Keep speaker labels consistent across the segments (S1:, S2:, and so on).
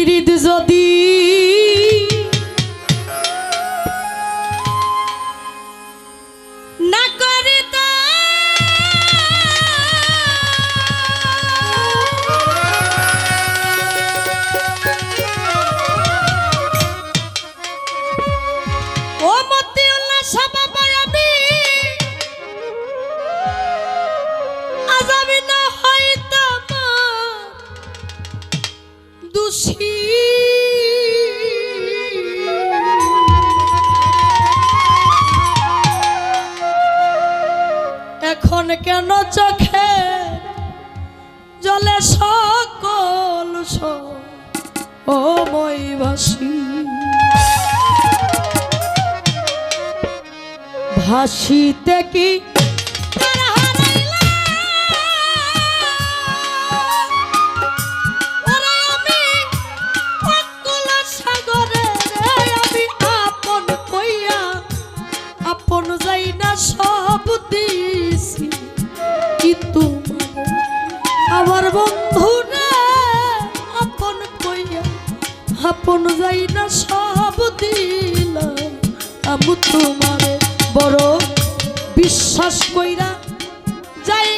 S1: Espírito all Zodí. এখন কেন চোখে জলে সকল ও মইবাসী। ভাসিতে কি না সব দিলাম। আমি তোমারে বড় বিশ্বাস কইরা যাই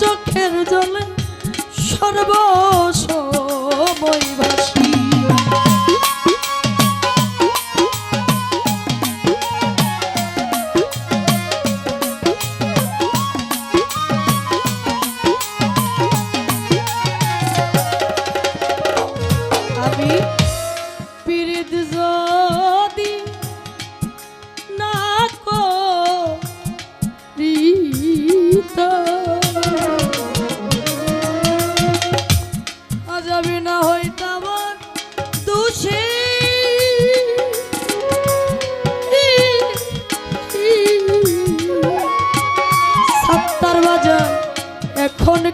S1: চোখের জলে সর্বসময় ভাসি Rita.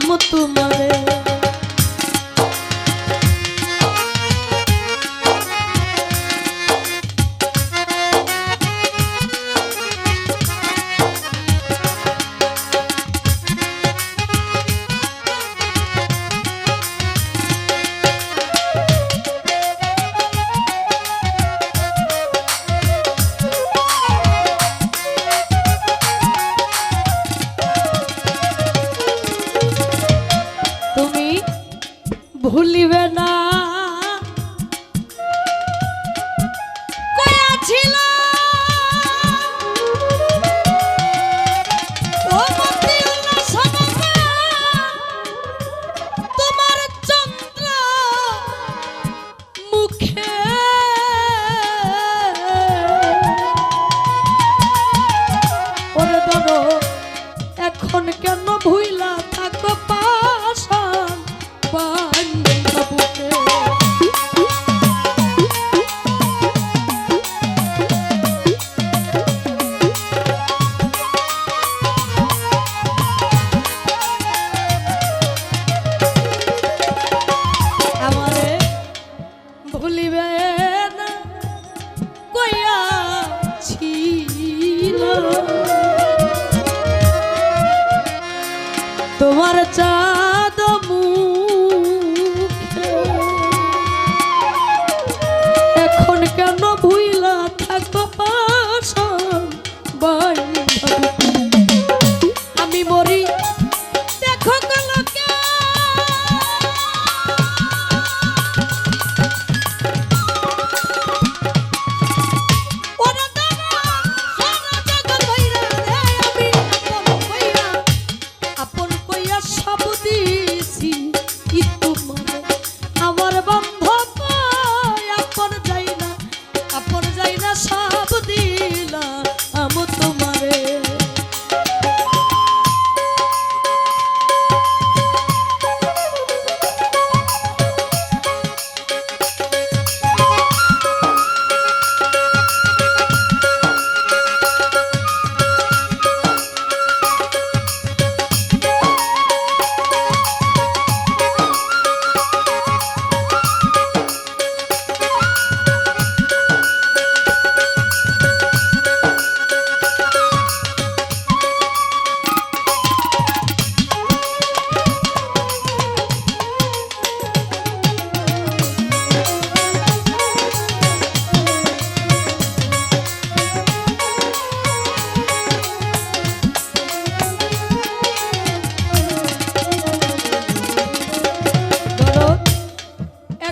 S1: নাম তোমারে ভুলিবে না। তোমার চা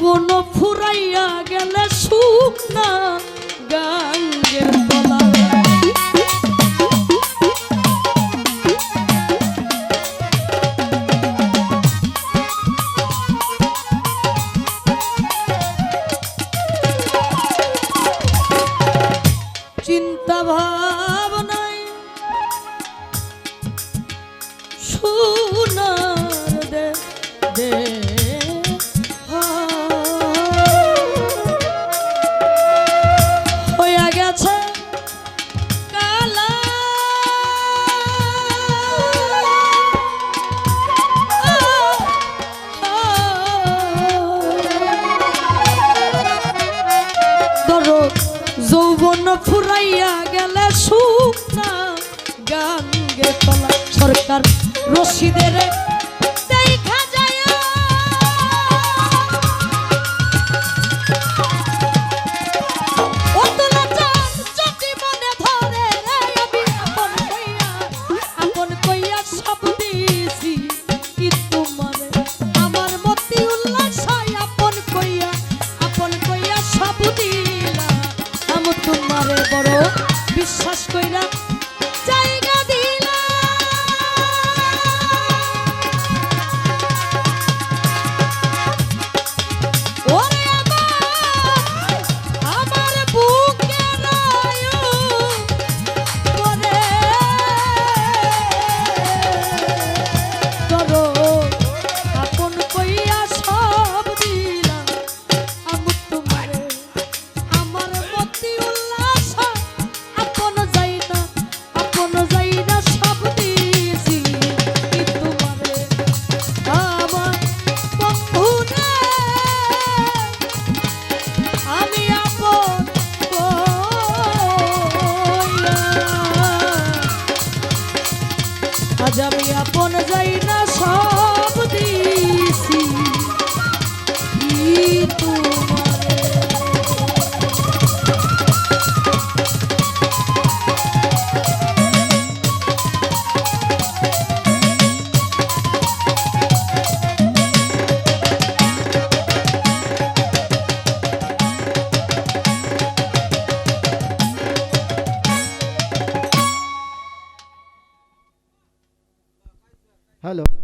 S1: যৌবন ফুরাইয়া গেলে সুখ না গাঙ্গের তলা। চিন্তা ভাবনায় সোনার দে ফুরাইয়া গেলে শুকনা গান গে তলা। সরকার রশিদের আজ আমি আপন যাই না সব।